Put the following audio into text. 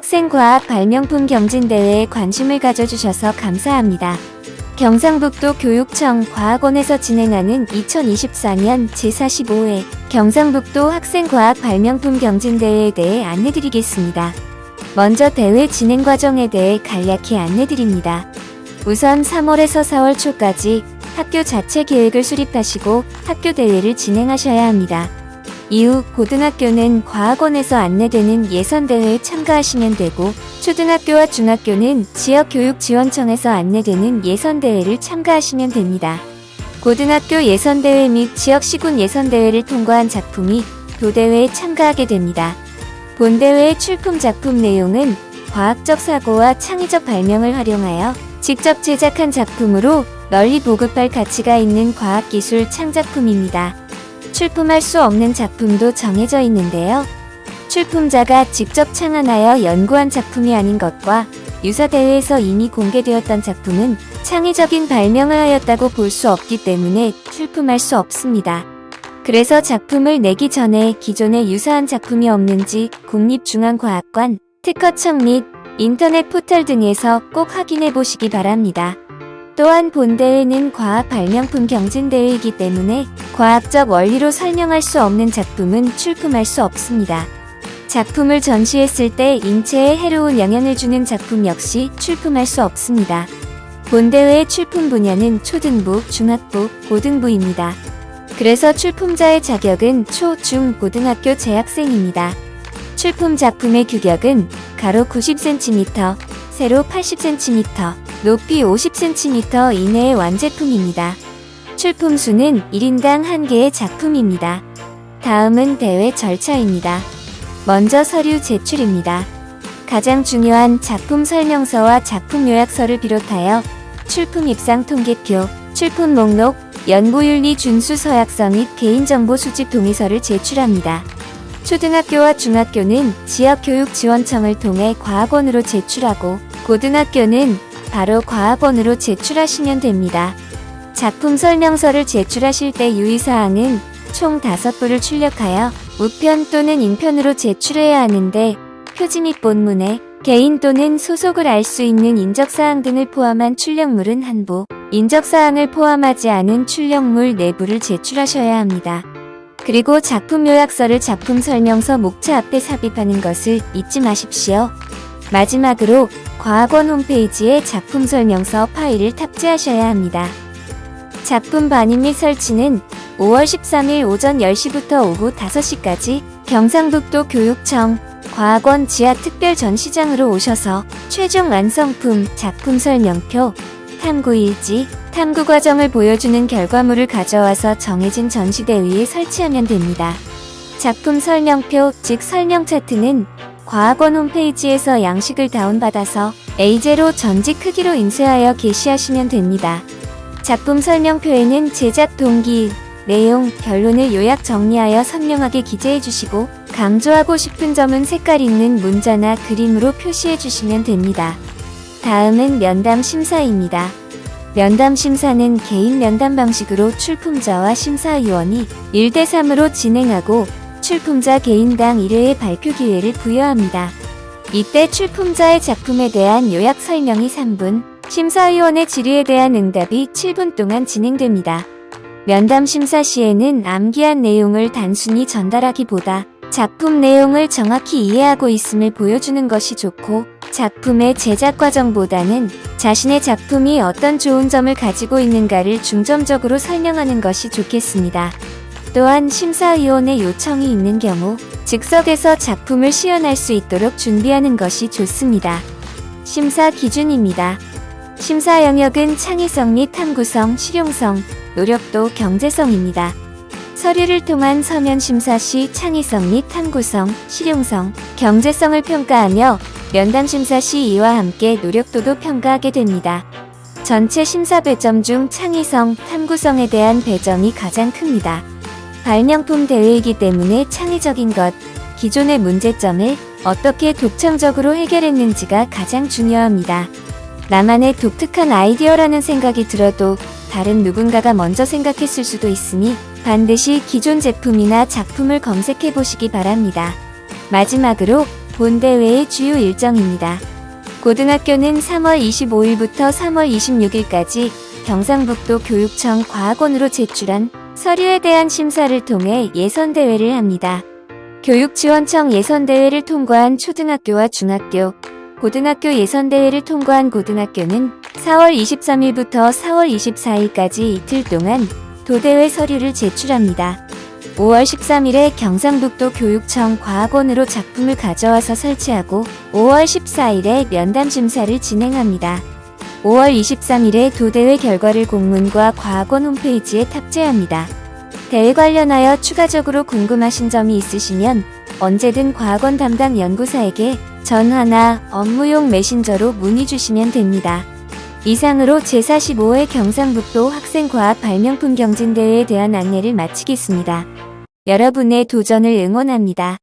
학생과학 발명품 경진대회에 관심을 가져주셔서 감사합니다. 경상북도 교육청 과학원에서 진행하는 2024년 제45회 경상북도 학생과학 발명품 경진대회에 대해 안내드리겠습니다. 먼저 대회 진행 과정에 대해 간략히 안내드립니다. 우선 3월에서 4월 초까지 학교 자체 계획을 수립하시고 학교 대회를 진행하셔야 합니다. 이후 고등학교는 과학원에서 안내되는 예선대회에 참가하시면 되고 초등학교와 중학교는 지역교육지원청에서 안내되는 예선대회를 참가하시면 됩니다. 고등학교 예선대회 및 지역시군 예선대회를 통과한 작품이 도대회에 참가하게 됩니다. 본대회의 출품 작품 내용은 과학적 사고와 창의적 발명을 활용하여 직접 제작한 작품으로 널리 보급할 가치가 있는 과학기술 창작품입니다. 출품할 수 없는 작품도 정해져 있는데요. 출품자가 직접 창안하여 연구한 작품이 아닌 것과 유사 대회에서 이미 공개되었던 작품은 창의적인 발명을 하였다고 볼 수 없기 때문에 출품할 수 없습니다. 그래서 작품을 내기 전에 기존에 유사한 작품이 없는지 국립중앙과학관, 특허청 및 인터넷 포털 등에서 꼭 확인해 보시기 바랍니다. 또한 본대회는 과학 발명품 경진대회이기 때문에 과학적 원리로 설명할 수 없는 작품은 출품할 수 없습니다. 작품을 전시했을 때 인체에 해로운 영향을 주는 작품 역시 출품할 수 없습니다. 본대회의 출품 분야는 초등부, 중학부, 고등부입니다. 그래서 출품자의 자격은 초, 중, 고등학교 재학생입니다. 출품 작품의 규격은 가로 90cm, 세로 80cm, 높이 50cm 이내의 완제품입니다. 출품 수는 1인당 1개의 작품입니다. 다음은 대회 절차입니다. 먼저 서류 제출입니다. 가장 중요한 작품 설명서와 작품 요약서를 비롯하여 출품 입상 통계표, 출품 목록, 연구윤리 준수 서약서 및 개인정보 수집 동의서를 제출합니다. 초등학교와 중학교는 지역교육지원청을 통해 과학원으로 제출하고 고등학교는 바로 과학원으로 제출하시면 됩니다. 작품 설명서를 제출하실 때 유의사항은 총 5부를 출력하여 우편 또는 인편으로 제출해야 하는데 표지 및 본문에 개인 또는 소속을 알 수 있는 인적사항 등을 포함한 출력물은 한 부, 인적사항을 포함하지 않은 출력물 내부를 제출하셔야 합니다. 그리고 작품 요약서를 작품 설명서 목차 앞에 삽입하는 것을 잊지 마십시오. 마지막으로 과학원 홈페이지에 작품 설명서 파일을 탑재하셔야 합니다. 작품 반입 및 설치는 5월 13일 오전 10시부터 오후 5시까지 경상북도 교육청 과학원 지하 특별 전시장으로 오셔서 최종 완성품 작품 설명표, 탐구일지, 탐구 과정을 보여주는 결과물을 가져와서 정해진 전시대 위에 설치하면 됩니다. 작품 설명표, 즉 설명 차트는 과학원 홈페이지에서 양식을 다운받아서 A0 전지 크기로 인쇄하여 게시하시면 됩니다. 작품 설명표에는 제작 동기, 내용, 결론을 요약 정리하여 선명하게 기재해 주시고 강조하고 싶은 점은 색깔 있는 문자나 그림으로 표시해 주시면 됩니다. 다음은 면담 심사입니다. 면담 심사는 개인 면담 방식으로 출품자와 심사위원이 1대3으로 진행하고 출품자 개인당 1회의 발표 기회를 부여합니다. 이때 출품자의 작품에 대한 요약 설명이 3분, 심사위원의 질의에 대한 응답이 7분 동안 진행됩니다. 면담 심사 시에는 암기한 내용을 단순히 전달하기보다 작품 내용을 정확히 이해하고 있음을 보여주는 것이 좋고 작품의 제작 과정보다는 자신의 작품이 어떤 좋은 점을 가지고 있는가를 중점적으로 설명하는 것이 좋겠습니다. 또한 심사위원의 요청이 있는 경우 즉석에서 작품을 시연할 수 있도록 준비하는 것이 좋습니다. 심사 기준입니다. 심사 영역은 창의성 및 탐구성, 실용성, 노력도, 경제성입니다. 서류를 통한 서면 심사 시 창의성 및 탐구성, 실용성, 경제성을 평가하며 면담 심사 시 이와 함께 노력도도 평가하게 됩니다. 전체 심사 배점 중 창의성, 탐구성에 대한 배점이 가장 큽니다. 발명품 대회이기 때문에 창의적인 것, 기존의 문제점을 어떻게 독창적으로 해결했는지가 가장 중요합니다. 나만의 독특한 아이디어라는 생각이 들어도 다른 누군가가 먼저 생각했을 수도 있으니 반드시 기존 제품이나 작품을 검색해 보시기 바랍니다. 마지막으로 본대회의 주요 일정입니다. 고등학교는 3월 25일부터 3월 26일까지 경상북도 교육청 과학원으로 제출한 서류에 대한 심사를 통해 예선대회를 합니다. 교육지원청 예선대회를 통과한 초등학교와 중학교, 고등학교 예선대회를 통과한 고등학교는 4월 23일부터 4월 24일까지 이틀 동안 도대회 서류를 제출합니다. 5월 13일에 경상북도 교육청 과학원으로 작품을 가져와서 설치하고 5월 14일에 면담 심사를 진행합니다. 5월 23일에 도대회 결과를 공문과 과학원 홈페이지에 탑재합니다. 대회 관련하여 추가적으로 궁금하신 점이 있으시면 언제든 과학원 담당 연구사에게 전화나 업무용 메신저로 문의 주시면 됩니다. 이상으로 제45회 경상북도 학생과학 발명품 경진대회에 대한 안내를 마치겠습니다. 여러분의 도전을 응원합니다.